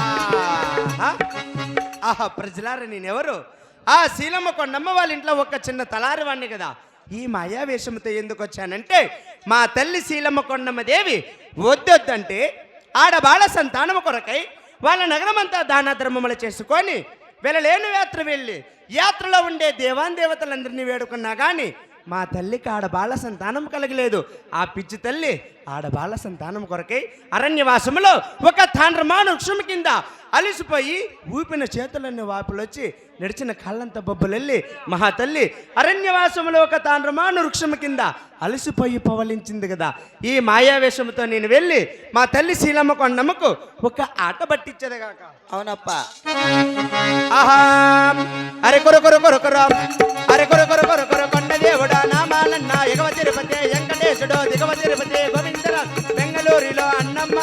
ఆహా. ఆహా ప్రజలారా నేనెవరు ఆ శీలమ్మ కొండమ్మ వాళ్ళ ఇంట్లో ఒక చిన్న తలారి వాణ్ణి కదా ఈ మాయావేషంతో ఎందుకు వచ్చానంటే మా తల్లి శీలమ్మ కొండమ్మ దేవి వద్దొద్దంటే ఆడబాల సంతానము కొరకై వాళ్ళ నగరమంతా దాన ధర్మములు చేసుకొని వెళ్ళలేని యాత్ర వెళ్ళి యాత్రలో ఉండే దేవాన్ దేవతలందరినీ వేడుకున్నా కానీ మా తల్లికి ఆడబాల సంతానం కలగలేదు. ఆ పిచ్చి తల్లి ఆడబాల సంతానం కొరకై అరణ్యవాసములో ఒక తాండ్రమాన వృక్షం కింద అలిసిపోయి ఊపిన చేతులన్నీ వాపులొచ్చి నడిచిన కళ్ళంత బొబ్బలెళ్ళి మహా తల్లి అరణ్యవాసములో ఒక తాండ్రమాన వృక్షం కింద అలసిపోయి పవలించింది కదా. ఈ మాయావేశముతో నేను వెళ్ళి మా తల్లి శీలమ్మ కొండమ్మకు ఒక ఆట పట్టించేదిగాక అవునప్పా. ఆహా. అరే కొర కొర కొర కొర అరే కొర.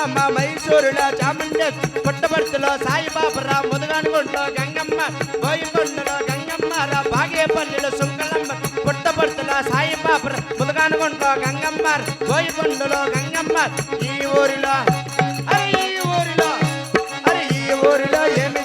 అన్నమ్మ మైసూరులో చాముండే పుట్టపర్తిలో సాయిబాబురా ముదుగానుగుంటలో గంగమ్మ బోయికొండలో గంగమ్మ రా బాగేపల్లిలో సుంకలమ్మ పుట్టపర్తిలో సాయిబాబురా ముదుగానుగుంటలో గంగమ్మ బోయికొండలో గంగమ్మ ఈ ఊరిలో అరే ఈ ఊరిలో అరే ఈ ఊరిలో ఏమి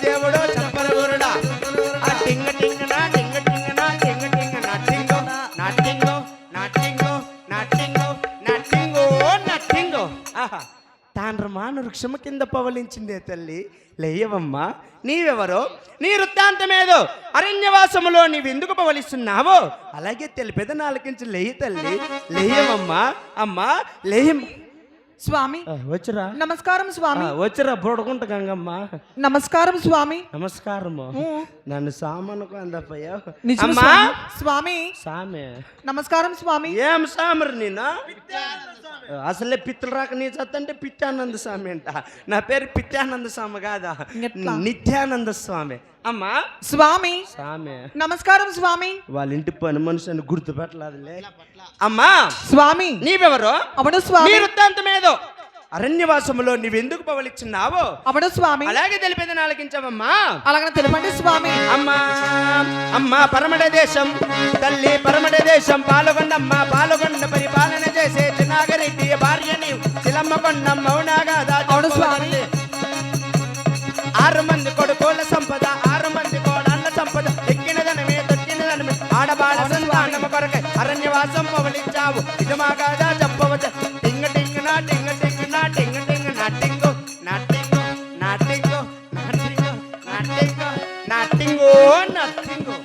మాను వృక్షము కింద పవలించిందే తల్లి. లేయవమ్మా నీవెవరో? నీ వృత్తాంతమేదో? అరణ్యవాసములో నీవెందుకు పవలిస్తున్నావో? అలాగే తెలిపేద నాలుగించి లేయి తల్లి. లేయవమ్మా అమ్మా లేయం స్వామి. వచ్చురా. నమస్కారం స్వామి. వచ్చురా బుడకుంట గంగమ్మ. నమస్కారం స్వామి. నమస్కారము. నన్ను సామనుకు అందపోయా నిజం అమ్మా! స్వామి. సామె. నమస్కారం స్వామి. ఏం సామరు నేను అసలే పిత్తులు రాక నీ చత్తంటే పిత్యానంద స్వామి అంట. నా పేరు పిత్యానంద స్వామి కాదా? నిత్యానంద స్వామి. అమ్మా. స్వామి. స్వామి. నమస్కారం స్వామి. వాళ్ళ ఇంటి పని మనిషిని గుర్తుపెట్టలేదులే. అమ్మా. స్వామి. నీవెవరో? అవును స్వామి. వృత్తాంతమేదో అరణ్యవాసములో నీవెందుకు పవలిచ్చున్నావో అవును స్వామి. అలాగే తెలిపేది నాలకించవమ్మా అలాగనే తెలపండి స్వామి. అమ్మా అమ్మా పరమడ దేశం తల్లి పరమడ దేశం పాల్గొండమ్మ పాల్గొండ పరిపాలన చేసే చిన్నాగరెడ్డి భార్యని చిలమ్మ కొండమ్మ అవునాగా అవును స్వామి. అరణ్యవాసం పవలించావు ఇది మా కాదా చెప్పవచ్చ? టింగ టింగ నా టింగ టింగ నా టింగ టింగ నా టింగు నా టింగు నా టింగు నా టింగు నా టింగు నా టింగు నా టింగు.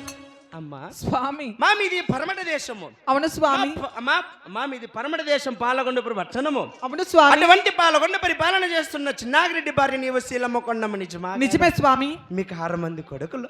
అమ్మా. స్వామి. మా మీది పరమట దేశము. అవును స్వామి. మా ప- మా మా మీది పరమట దేశం పాలగొండపురు పట్టణము. అవును స్వామి. అటువంటి పాలగొండ పరిపాలన చేస్తున్న చిన్నాగిరెడ్డి భార్య నీవు శీలమ్మ కొండమ్మ నిజమా నిజమే స్వామి. మీకు ఆరు మంది కొడుకులు.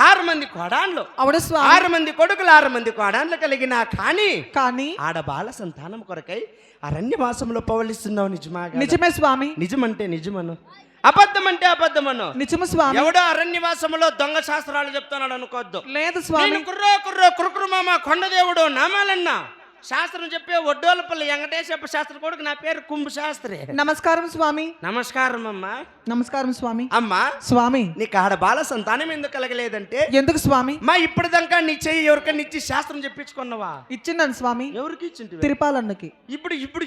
ఆరు మంది కోడాన్లు. అవును స్వామి. ఆరు మంది కొడుకులు ఆరు మంది కోడాన్లు కలిగిన కానీ కానీ ఆడబాల సంతానం కొరకై అరణ్యవాసంలో పవలిస్తున్నావు నిజమా? నిజమే స్వామి. నిజమంటే నిజమను. అబద్ధం అంటే అబద్ధమను. నిజము స్వామి. ఎవడో అరణ్యవాసములో దొంగ శాస్త్రాలు చెప్తున్నాడు అనుకోవద్దు. లేదు స్వామి. కుర్రో కుర్రో కురుకురు మామ కొండదేవుడు నామాలన్నా. శాస్త్రం చెప్పే ఒడ్డోలపల్లి వెంకటేశ్వర శాస్త్రి కొడుకు నా పేరు కుంభ శాస్త్రి. నమస్కారం స్వామి. నమస్కారం అమ్మా. నమస్కారం స్వామి. అమ్మా స్వామి. నీకు ఆడ బాల సంతానం ఎందుకు కలగలేదంటే? ఎందుకు స్వామి? మా ఇప్పటిదాకా నీ చెయ్యి ఎవరికైనా ఇచ్చి శాస్త్రం చెప్పించుకున్నావా? ఇచ్చిందని స్వామి. ఎవరికి ఇచ్చింటివి? తిరుపాలన్నకి. ఇప్పుడు ఇప్పుడు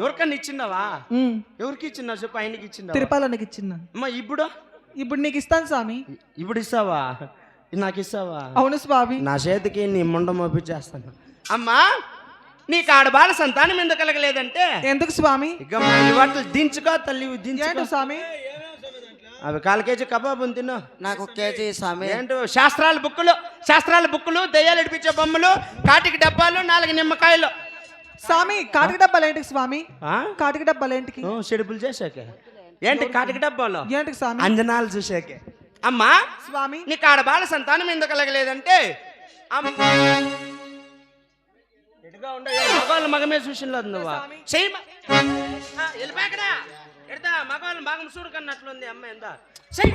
ఎవరికన్నా ఇచ్చిందావా ఎవరికి ఇచ్చినావు చెప్పు ఆయనకి ఇచ్చిందా తిరుపాలన్నకి ఇచ్చిందని అమ్మా ఇప్పుడు? ఇప్పుడు నీకు ఇస్తాను స్వామి. ఇప్పుడు ఇస్తావా? నాకు ఇస్తావా? అవును స్వామి. నా చేతికి నీ ముండ మోపించేస్తాను అమ్మా నీకు ఆడబాల సంతానం ఎందుకు కలగలేదంటే? ఎందుకు స్వామి? ఇక వాటిని దించుకో తల్లి దించుకో. ఏంటి స్వామి? అవి కాల్ కేజీ కబాబ్ ఉంది తిను. నాకు ఒక కేజీ స్వామి. ఏంటో శాస్త్రాల బుక్కులు శాస్త్రాల బుక్కులు దయ్యాలు ఇడిపించే బొమ్మలు కాటికి డబ్బాలు నాలుగు నిమ్మకాయలు. స్వామి కాటికి డబ్బాలు ఏంటికి స్వామి? ఆ? కాటికి డబ్బాలు ఏంటికి? ఓ, చెడుపులు చేసాకే ఏంటి కాటికి డబ్బాలు? ఏంటికి స్వామి? అంజనాలు చూసాకే అమ్మా స్వామి. నీకు ఆడబాల సంతానం ఎందుకు కలగలేదంటే? అమ్మ. ఎటుగా ఉండే మగవాళ్ళు మగమే చూసినలో నువ్వా. చెయ్యి వెళ్ళిపోయాకడా ఎడతా మగవాళ్ళు మగం చూడు కన్నట్లుంది అమ్మ ఎంత చెయ్యి.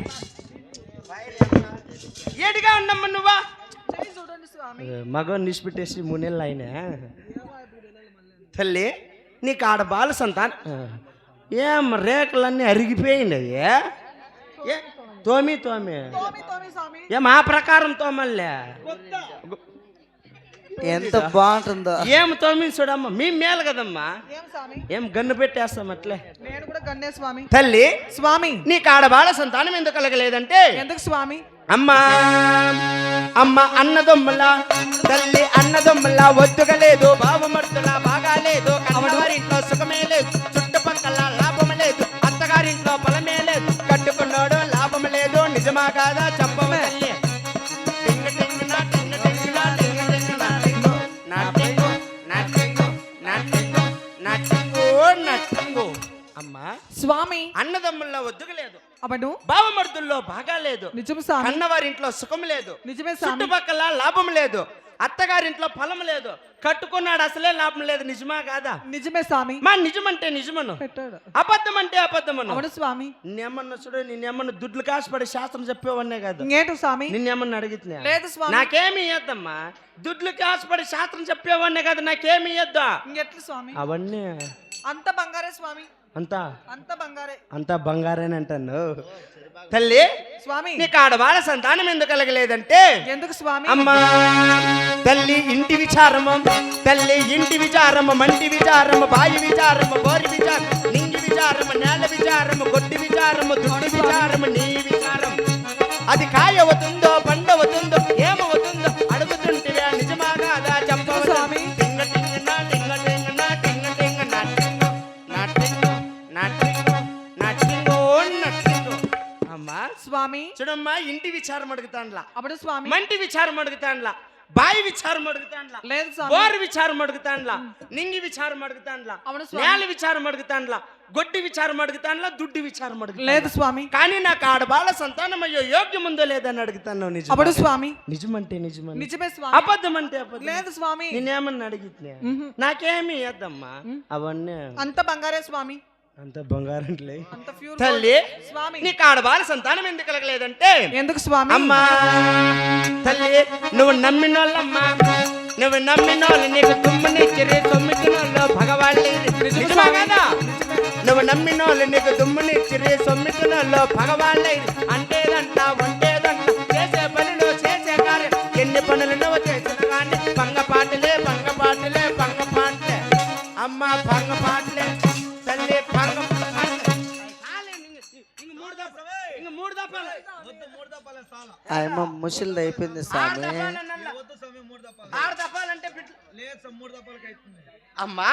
ఏడిగా ఉండమ్మ నువ్వా? చూడండి స్వామి. మగవాడిని నిష్పెట్టేసి మూడు నెలలు అయినా. తల్లి నీకు ఆడ బాల సంతానం. ఏం రేకులన్నీ అరిగిపోయింది అయ్యా ఏ తోమి తోమి. ఏం ఆ ప్రకారం తోమల్లే? ఎంత బాగుంటుందో. ఏం తోమి చూడమ్మా మీ మేలు కదమ్మా. ఏం స్వామి? ఏం గన్ను పెట్టేస్తాం అట్లే. నేను కూడా గన్నే స్వామి. తల్లి స్వామి. నీకు ఆడ బాల సంతానం ఎందుకు కలగలేదంటే? ఎందుకు స్వామి? అమ్మా అమ్మ అన్నదమ్ముల తల్లి అన్నదమ్ముల ఒత్తుగా లేదు బావమర్తుల బాగా లేదు కన్నవారింట్లో సుఖమే లేదు చుట్టుపక్కల లాభం లేదు అత్తగారింట్లో పొలమే లేదు కట్టుకున్నాడు లాభం లేదు నిజమా కాదా అన్నదమ్ముల్లో ఒత్తుగా లేదు. అవను బావమర్దుల్లో బాగా లేదు. నిజము స్వామి. కన్నవారింట్లో సుఖం లేదు. నిజమే స్వామి. చుట్టుపక్కల లాభం లేదు. అత్తగారింట్లో ఫలం లేదు. కట్టుకున్నాడు అసలే లాభం లేదు. నిజమా కాదా? నిజమే స్వామి. మా నిజమంటే నిజమను. పెట్టాడు. అబద్ధం అంటే అబద్ధమను. అవును స్వామి. నిన్నేమన్నా చూడు నిన్నేమన్నా దుడ్లు కాసుపడి శాస్త్రం చెప్పేవన్నే కాదు. ఇంకేంటి స్వామి? నిన్నేమన్నా అడిగితే లేదు స్వామి. నాకేమి ఇయ్యద్దమ్మా. దుడ్లు కాసుపడి శాస్త్రం చెప్పేవన్నే కాదు. నాకేమి ఇయ్యద్దా? ఇంకెట్లు స్వామి? అవన్నీ. అంత బంగారే స్వామి. అంతా? అంత బంగారే. అంతా బంగారేని అంటాను తల్లి స్వామి. నీకు ఆడవాళ్ళ సంతానం ఎందుకు కలగలేదంటే? ఎందుకు స్వామి? అమ్మా తల్లి ఇంటి విచారము తల్లి ఇంటి విచారము మంటి విచారము బాయి విచారము బోరి విచారం నింగి విచారము నేల విచారము గొడ్డి విచారము దుడ్డు విచారము నీ విచారం అది కాయవుతుందో పండవుతుందో స్వామి. చూడమ్మా ఇంటి విచారం అడుగుతాండ్లా. అప్పుడు స్వామి. మంటి విచారం అడుగుతాండ్లా. బాయి విచారం అడుగుతాండ్లా. లేదు స్వామి. బోరు విచారం అడుగుతాండ్లా. నింగి విచారం అడుగుతాండ్లా. అవును స్వామి. నేల విచారం అడుగుతాండ్లా. గొడ్డి విచారం అడుగుతాండ్లా. దుడ్డి విచారం అడుగుతా లేదు స్వామి. కానీ నాకు ఆడబాల సంతానం అయ్యో యోగ్యం ఉందో లేదని అడుగుతాను నిజం అప్పుడు స్వామి. నిజమంటే నిజమని. నిజమే స్వామి. అబద్ధం అంటే అబద్ధం. లేదు స్వామి. నేనేమన్నా అడిగితే. నాకేమి ఇద్దామ్మా అవన్నీ అంత బంగారే స్వామి. అంత ప్యూర్ తల్లి స్వామి. నీకు ఆడబాల సంతానం ఎందుకు కలగలేదంటే? ఎందుకు స్వామి? అమ్మా తల్లి నువ్వు నమ్మినోళ్ళమ్మా. నువ్వు నమ్మినోళ్ళు నీకు దుమ్మునిచ్చిరి సొమ్మిటినోళ్ళు భగవాళ్ళు నువ్వు నమ్మినోళ్ళు నీకు దుమ్మునిచ్చిరి సొమ్మిటినోళ్ళు భగవాళ్ళు అంటేదంట ముసిలిది అయిపోయింది స్వామి. ఆరు దఫాలంటే అమ్మా.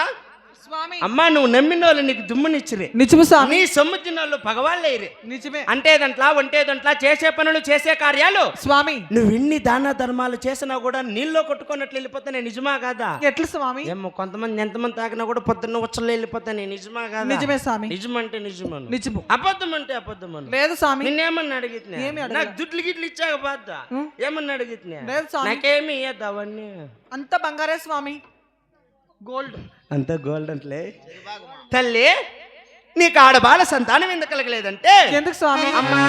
అమ్మా నువ్వు నమ్మినోళ్ళు నీకు దుమ్మునిచ్చిరే. నిజము స్వామి. నీ సొమ్ము తిన్నోళ్ళు భగవాళ్ళేరే నిజమే. అంటే దంట్లా వంటే దంట్లా చేసే పనులు చేసే కార్యాలు. స్వామి. నువ్వు ఎన్ని దాన ధర్మాలు చేసినా కూడా నీళ్ళలో కొట్టుకున్నట్లు వెళ్ళిపోతానే నిజమా కాదా? ఎట్లు స్వామి? ఏమో కొంతమంది ఎంతమంది తాగినా కూడా పొద్దున్న ఉచ్చలు వెళ్ళిపోతానే నిజమా కాదా? నిజమే స్వామి. నిజమంటే నిజమను. నిజము. అబద్ధం అంటే అబద్ధమను. లేదు స్వామి. నిన్నేమన్నా అడిగితే. నాకు దుడ్లు గిడ్లు ఇచ్చాక బాధ? ఏమన్నా అడిగితే లేదు స్వామి. నాకేమి ఇయ్యద్దు అవన్నీ? అంత బంగారే స్వామి. గోల్డ్. అంత గోల్డ్ అంటలే? తల్లి నీకు ఆడబాల సంతానం ఎందుకు కలగలేదంటే? ఎందుకు స్వామి? అమ్మా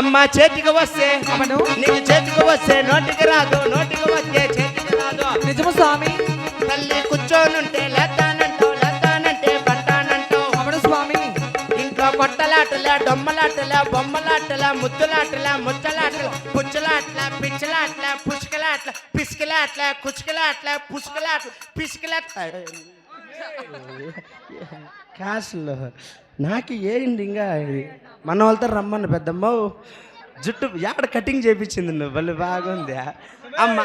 అమ్మ చేతికి వస్తే అమ్మను? నీకు చేతికి వస్తే నోటికి రాదు నోటికి వస్తే చేతికి రాదు. నిజము స్వామి. తల్లి కూర్చోనుంటే లేతానంటావు లేతానంటే పట్టానంటావు అప్పుడు స్వామి. ఇంట్లో కొట్టలాటలే డొమ్మలాటలే బొమ్మలాటలే ముద్దులాటలే ముచ్చలాటలే పుచ్చలాట్ల పిచ్చలాట్ల పుష్కలాట్ల పిసికలాట్ల కుచ్చుకలాట్ల పుష్కలాట్ల పిసికలాట్ల కాసులు నాకు ఏంటి ఇంకా మన వాళ్ళతో రమ్మన్న పెద్దమ్మ. జుట్టు యాడ కటింగ్ చేపించింది నువ్వు? బాగుంది? అమ్మ?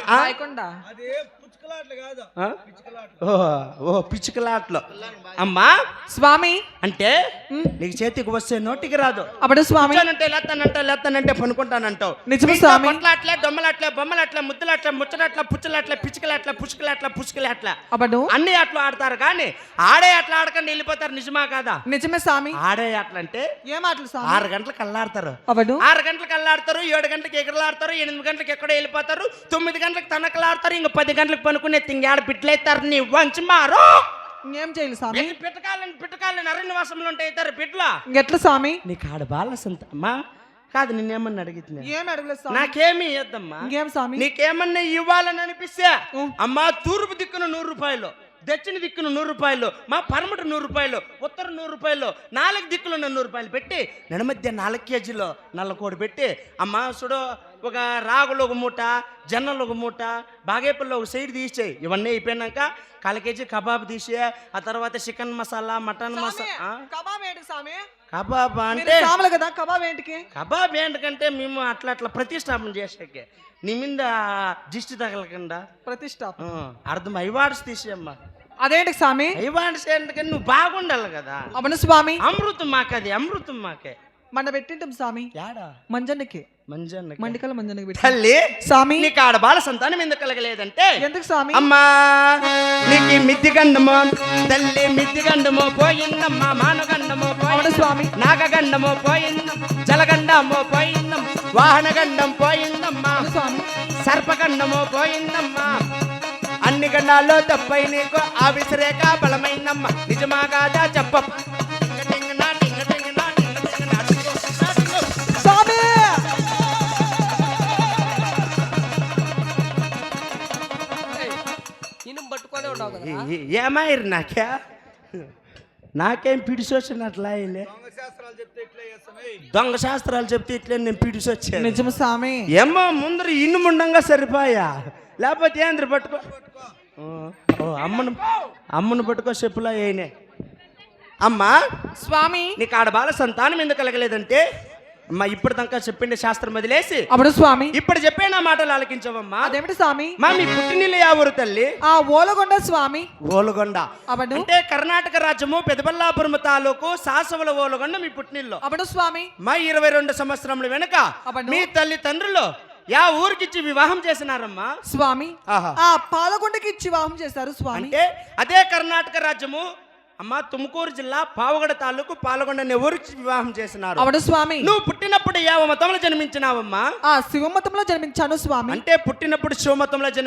ఓ ఓ పిచ్చుకలాట్లో. అమ్మా! స్వామి! అంటే నీకు చేతికి వస్తే నోటికి రాదు. అప్పుడు స్వామి! కూర్చోనంటే లేస్తానంటే లేస్తానంటే పనుకుంటానంటావు. నిజమే ఇంట్లో స్వామి. కొట్లాట్లే దొమ్మలాట్లే బొమ్మలాట్లే ముద్దులాట్లే ముచ్చలాట్లే పుచ్చలాట్లే పిచ్చుకలాట్లే పుష్కలాట్లే పుష్కలాట్లే అప్పుడు? అన్ని ఆటలు ఆడతారు కానీ ఆడే ఆటలు ఆడకండి వెళ్ళిపోతారు నిజమా కాదా? నిజమే స్వామి! ఆడే ఆటలు అంటే ఏ మాటలు స్వామి? ఆరు గంటలకు అల్లాడతారు అప్పుడు? ఆరు గంటలకు అల్లాడతారు ఏడు గంటలకు ఎగరలాడతారు ఎనిమిది గంటలకు ఎక్కడో వెళ్ళిపోతారు తొమ్మిది గంటలకు తనకలాడతారు ఇంక పది గంటలకు పనుకునే తింగాడ పిట్లయితారు నీ వంచి మారు. ఏం చేయాలి స్వామి? ఎన్ని పిట్టకాలని పిట్టకాలని అరణ్యవాసంలో ఉంటాయి ఇద్దరు పిట్ల ఇంకెట్లా స్వామి? నీకు ఆడ బాల సంత అమ్మా కాదు నిన్నేమన్నా అడిగితే ఏం అడగలేదు స్వామి? నాకేమి ఇద్దామ్మా ఇంకేం స్వామి? నీకేమన్నా ఇవ్వాలని అనిపిస్తే. అమ్మా తూర్పు దిక్కున నూరు రూపాయలు దక్షిణ దిక్కున నూరు రూపాయలు మా పరమటి నూరు రూపాయలు ఉత్తర నూరు రూపాయలు నాలుగు దిక్కులున్న నూరు రూపాయలు పెట్టి నడమధ్య నాలుగు కేజీలు నల్లకోడి పెట్టి అమ్మ చూడు ఒక రాగులు ఒక మూట జొన్నలు ఒక మూట బాగేపల్లి ఒక సైడ్ తీసేయి ఇవన్నీ అయిపోయినాక కాల కేజీ కబాబ్ తీసే. ఆ తర్వాత chicken masala mutton masala kebab ఏంటి స్వామి? కబాబ్ అంటే కదా కబాబ్ ఏంటికి? కబాబ్ ఏంటంటే మేము అట్లా అట్లా ప్రతిష్టాపన చేసాకే. నీ మీద దిష్టి తగలకుండా. ప్రతిష్ట ఆ, అర్థం. ఐవాడ్స్ తీసేయమ్మా. అదేంటి స్వామి? ఐవాడ్స్ ఏంటంటే నువ్వు బాగుండాలి కదా. అవును స్వామి. అమృతం మాకది అమృతం మాకే. మన పెట్టింటాం స్వామి. యాడా? మంజన్నకి. మంజన్న మండికల మంజన్నకి పెట్టి తల్లి స్వామి. నీకు ఆడ బాల సంతానం ఎందుకు కలగలేదంటే? ఎందుకు స్వామి? అమ్మా నీకు మిద్ది గండము తల్లి మిద్ది గండము పోయిందమ్మా మానగండము పోయింది స్వామి. నాగగండము పోయిందం జలగండము పోయిందం వాహన గండం పోయిందమ్మా స్వామి. సర్పగండము పోయిందమ్మా. అన్ని గండాల్లో తప్పై నీకు ఆ విసిరేక బలమైందమ్మ. నిజమా కాదా చెప్ప ఏమాయిరు నాకే నాకేం పిడిసొచ్చినట్లా దొంగ శాస్త్రాలు చెప్తే ఇట్లే నేను పిడిసొచ్చాను నిజము స్వామి. ఏమో ముందర ఇన్ను ముండంగా సరిపోయా? లేకపోతే ఏంద్ర పట్టుకో. అమ్మను అమ్మను పట్టుకో చెప్పులా ఏనే. అమ్మా స్వామి. నీకు ఆడ బాల సంతానం ఎందుకు కలగలేదంటే? అమ్మా ఇప్పటిదాకా చెప్పిండే శాస్త్రం వదిలేసి. అవును స్వామి. ఇప్పుడు చెప్పే నా మాటలు ఆలకించవమ్మా. అదేమిటి స్వామి? మా మీ పుట్టినిల్లు యా ఊరు తల్లి. ఆ ఓలగొండ స్వామి. ఓలుగొండ. అంటే కర్ణాటక రాజ్యము పెదబల్లాపురం తాలూకు సాసవల ఓలుగొండ మీ పుట్టినిల్లు. అవును స్వామి. మా ఇరవై రెండు సంవత్సరముల వెనుక. మీ తల్లి తండ్రులు యా ఊరికిచ్చి వివాహం చేసినారమ్మా. స్వామి. ఆ పాలకొండకి ఇచ్చి వివాహం చేశారు స్వామి. అంటే అదే కర్ణాటక రాజ్యము అమ్మ తుముకూరు జిల్లా పావగడ తాలూకు పాల్గొండ ఊరికి వివాహం చేసినారు. అవును స్వామి. నువ్వు పుట్టినప్పుడు యావ మతంలో జన్మించినావమ్మా? ఆ శివమతంలో జన్మించాను స్వామి. అంటే పుట్టినప్పుడు శివమతంలో జన్మి